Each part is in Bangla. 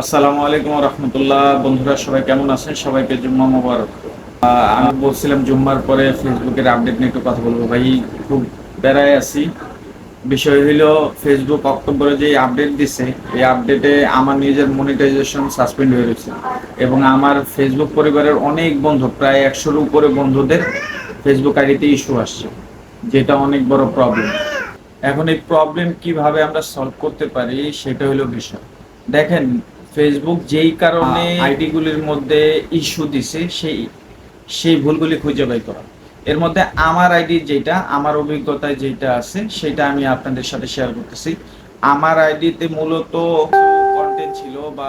আসসালামু আলাইকুম রহমতুল্লাহ। বন্ধুরা, সবাই কেমন আছেন? সবাইকে জুম্মা মোবারক। আমি বলছিলাম জুম্মার পরে ফেসবুকের আপডেট নিয়ে একটু কথা বলব। ভাই, খুব বেড়ায় আছি। বিষয় হইল, ফেসবুক অক্টোবরে যে আপডেট দিছে, এই আপডেটে আমার নিজের মনিটাইজেশন সাসপেন্ড হয়ে গেছে এবং আমার ফেসবুক পরিবারের অনেক বন্ধু, প্রায় একশোর উপরে বন্ধুদের ফেসবুক আইডিতে ইস্যু আসছে, যেটা অনেক বড় প্রবলেম এখন এই প্রবলেম কীভাবে আমরা সলভ করতে পারি, সেটা হলো বিষয়। দেখেন ফেসবুক যেই কারণে আইডি গুলির মধ্যে ইস্যু দিছে সেই সেই ভুলগুলি খুঁজে বের করা। এর মধ্যে আমার আইডি যেটা আমার অভিজ্ঞতায় যেটা আছে সেটা আমি আপনাদের সাথে শেয়ার করতেছি। আমার আইডিতে মূলত কন্টেন্ট ছিল বা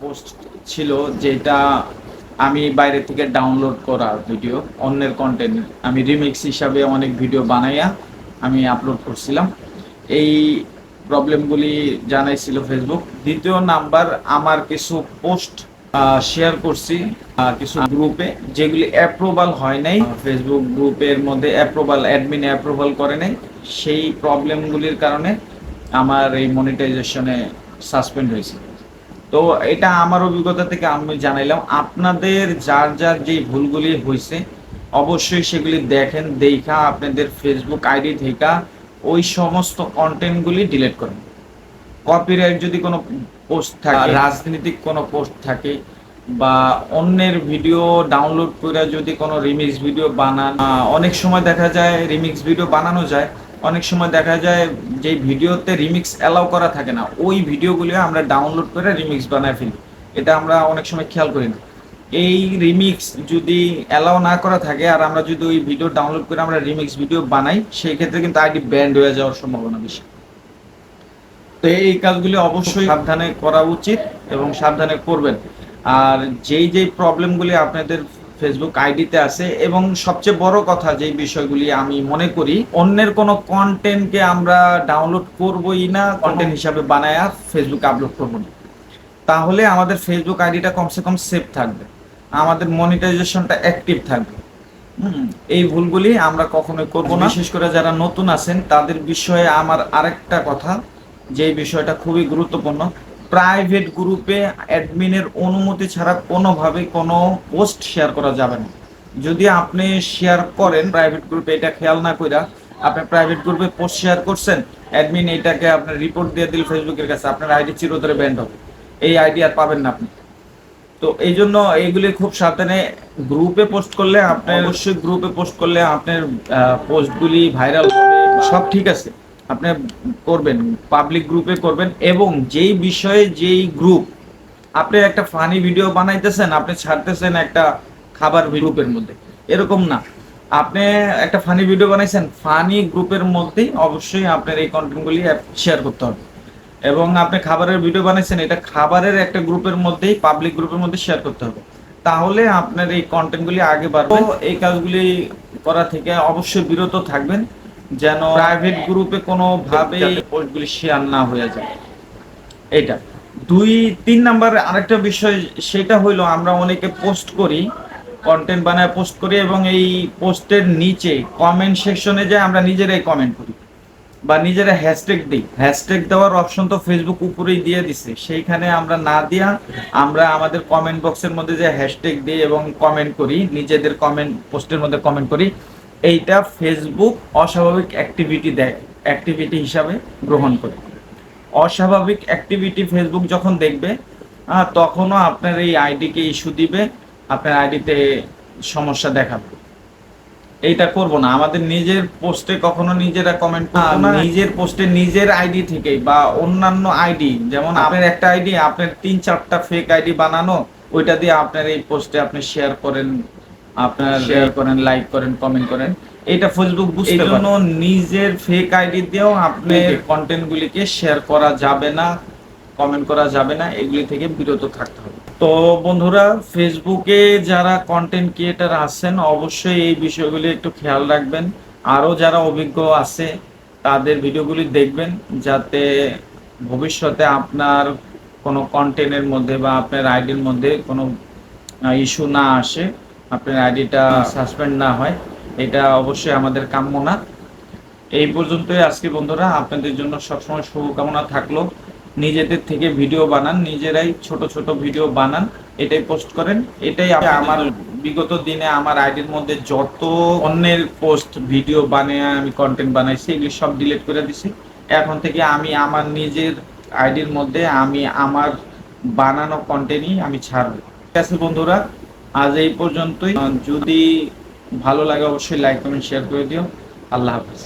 পোস্ট ছিল যেটা আমি বাইরে থেকে ডাউনলোড করা ভিডিও অন্যের কন্টেন্ট আমি রিমিক্স হিসাবে অনেক ভিডিও বানাইয়া আমি আপলোড করছিলাম। এই প্রবলেমগুলি জানাইছিল ফেসবুক দ্বিতীয় নাম্বার, আমার কিছু পোস্ট শেয়ার করছি কিছু গ্রুপে, যেগুলি অ্যাপ্রুভাল হয় নাই। ফেসবুক গ্রুপের মধ্যে অ্যাপ্রুভাল অ্যাডমিন অ্যাপ্রুভাল করে নাই। সেই প্রবলেমগুলির কারণে আমার এই মনিটাইজেশনে সাসপেন্ড হয়েছে। তো এটা আমার অভিজ্ঞতা থেকে আমি জানাইলাম। আপনাদের যার যার যে ভুলগুলি হয়েছে অবশ্যই সেগুলি দেখেন, দেখা, আপনাদের ফেসবুক আইডি থেকে ওই সমস্ত কন্টেন্টগুলি ডিলিট করেন। কপিরাইট যদি কোনো পোস্ট থাকে রাজনৈতিক কোনো পোস্ট থাকে বা অন্যের ভিডিও ডাউনলোড করে যদি কোনো রিমিক্স ভিডিও বানান অনেক সময় দেখা যায় রিমিক্স ভিডিও বানানো যায় অনেক সময় দেখা যায় যে ভিডিওতে রিমিক্স অ্যালাউ করা থাকে না ওই ভিডিওগুলো আমরা ডাউনলোড করে রিমিক্স বানায় ফেলি। এটা আমরা অনেক সময় খেয়াল করি না। এই রিমিক্স যদি অ্যালাউ না করা থাকে আর আমরা যদি ওই ভিডিও ডাউনলোড করে আমরা রিমিক্স ভিডিও বানাই, সেই ক্ষেত্রে কিন্তু আইডি ব্যান্ড হয়ে যাওয়ার সম্ভাবনা বেশি। তো এই কাজগুলি অবশ্যই সাবধানে করা উচিত এবং সাবধানে করবেন। আর যেই যেই প্রবলেমগুলি আপনাদের ফেসবুক আইডিতে আছে এবং সবচেয়ে বড় কথা যেই বিষয়গুলি আমি মনে করি, অন্যের কোনো কন্টেন্টকে আমরা ডাউনলোড করবই না কন্টেন্ট হিসাবে বানায়া ফেসবুকে আপলোড করব না। তাহলে আমাদের ফেসবুক আইডিটা কমসে কম সেফ থাকবে। আমাদের মনিটাইজেশনটা অ্যাক্টিভ থাকবে। এই ভুলগুলি আমরা কখনোই করব না। বিশেষ করে যারা নতুন আছেন, তাদের বিষয়ে আমার আরেকটা কথা, যে বিষয়টা খুবই গুরুত্বপূর্ণ। প্রাইভেট গ্রুপে অ্যাডমিনের অনুমতি ছাড়া কোনোভাবে কোনো পোস্ট শেয়ার করা যাবে না। যদি আপনি শেয়ার করেন প্রাইভেট গ্রুপে এটা খেয়াল না কইরা আপনি প্রাইভেট গ্রুপে পোস্ট শেয়ার করছেন অ্যাডমিন এটাকে আপনার রিপোর্ট দিয়ে দিল ফেসবুকের কাছে, আপনার আইডি চিরতরে ব্যান্ড হবে। এই আইডি আর পাবেন না আপনি। তো এই জন্য এইগুলি খুব সাবধানে গ্রুপে পোস্ট করলে আপনি অবশ্যই গ্রুপে পোস্ট করলে আপনার পোস্টগুলি ভাইরাল হবে সব ঠিক আছে। আপনি করবেন পাবলিক গ্রুপে করবেন এবং যেই বিষয়ে যেই গ্রুপ আপনি একটা ফানি ভিডিও বানাইতেছেন আপনি ছাড়তেছেন একটা খাবার গ্রুপের মধ্যে। এরকম না। আপনি একটা ফানি ভিডিও বানাইছেন ফানি গ্রুপের মধ্যেই অবশ্যই আপনার এই কন্টেন্টগুলি শেয়ার করতে হবে। এবং আপনি খাবারের ভিডিও বানাইছেন এটা খাবারের একটা গ্রুপের মধ্যেই পাবলিক গ্রুপের মধ্যে শেয়ার করতে হবে। তাহলে আপনার এই কন্টেন্টগুলি আগে বাড়বে। এই কাজগুলি করা থেকে অবশ্যই বিরত থাকবেন যেন প্রাইভেট গ্রুপে কোনো ভাবে পোস্টগুলি শেয়ার না হয়ে যায়। এটা দুই তিন নাম্বার আরেকটা বিষয় সেটা হইল আমরা অনেকে পোস্ট করি কন্টেন্ট বানায় পোস্ট করি এবং এই পোস্টের নিচে কমেন্ট সেকশনে যায় আমরা নিজেরাই কমেন্ট করি। বা নিজেরা হ্যাশট্যাগ দিই। হ্যাশট্যাগ দেওয়ার অপশন তো ফেসবুক উপরেই দিয়ে দিছে। সেইখানে আমরা না দিয়া আমরা আমাদের কমেন্ট বক্সের মধ্যে যে হ্যাশট্যাগ দিই এবং কমেন্ট করি, নিজেদের কমেন্ট পোস্টের মধ্যে কমেন্ট করি, এইটা ফেসবুক অস্বাভাবিক অ্যাক্টিভিটি দেয় অ্যাক্টিভিটি হিসাবে গ্রহণ করে। অস্বাভাবিক অ্যাক্টিভিটি ফেসবুক যখন দেখবে তখনও আপনার এই আইডিকে ইস্যু দিবে, আপনার আইডিতে সমস্যা দেখাবে। এইটা করব না। আমাদের নিজের পোস্টে কখনো নিজেরা কমেন্ট করব না। নিজের পোস্টে নিজের আইডি থেকে বা অন্যান্য আইডি যেমন আপনার একটা আইডি আপনার তিন চারটা ফেক আইডি বানানো ওইটা দিয়ে আপনার এই পোস্টে আপনি শেয়ার করেন আপনার শেয়ার করেন লাইক করেন কমেন্ট করেন। এটা ফেসবুক বুঝতে জন্য নিজের ফেক আইডি দিয়েও আপনি কন্টেন্ট গুলিকে শেয়ার করা যাবে না কমেন্ট করা যাবে না এগুলি থেকে বিরত থাকতে হবে। তো বন্ধুরা ফেসবুকে যারা কন্টেন্ট ক্রিয়েটার আছেন অবশ্যই এই বিষয়গুলি একটু খেয়াল রাখবেন। আরও যারা অভিজ্ঞ আছে তাদের ভিডিওগুলি দেখবেন যাতে ভবিষ্যতে আপনার কোনো কন্টেন্টের মধ্যে বা আপনার আইডির মধ্যে কোনো ইস্যু না আসে আপনার আইডিটা সাসপেন্ড না হয় এটা অবশ্যই আমাদের কাম্য না। এই পর্যন্তই আজকে বন্ধুরা আপনাদের জন্য সবসময় শুভকামনা থাকল। নিজেদের থেকে ভিডিও বানান, নিজেরাই ছোট ছোট ভিডিও বানান, এটাই পোস্ট করেন। এটাই আমার বিগত দিনে আমার আইডির মধ্যে যত অন্যের পোস্ট ভিডিও বানিয়ে আমি কন্টেন্ট বানাইছি এগুলি সব ডিলিট করে দিছি। এখন থেকে আমি আমার নিজের আইডির মধ্যে আমি আমার বানানো কন্টেন্টই আমি ছাড়ব। ঠিক আছে বন্ধুরা, আজ এই পর্যন্তই। যদি ভালো লাগে অবশ্যই লাইক কমেন্ট শেয়ার করে দিও। আল্লাহ হাফিজ।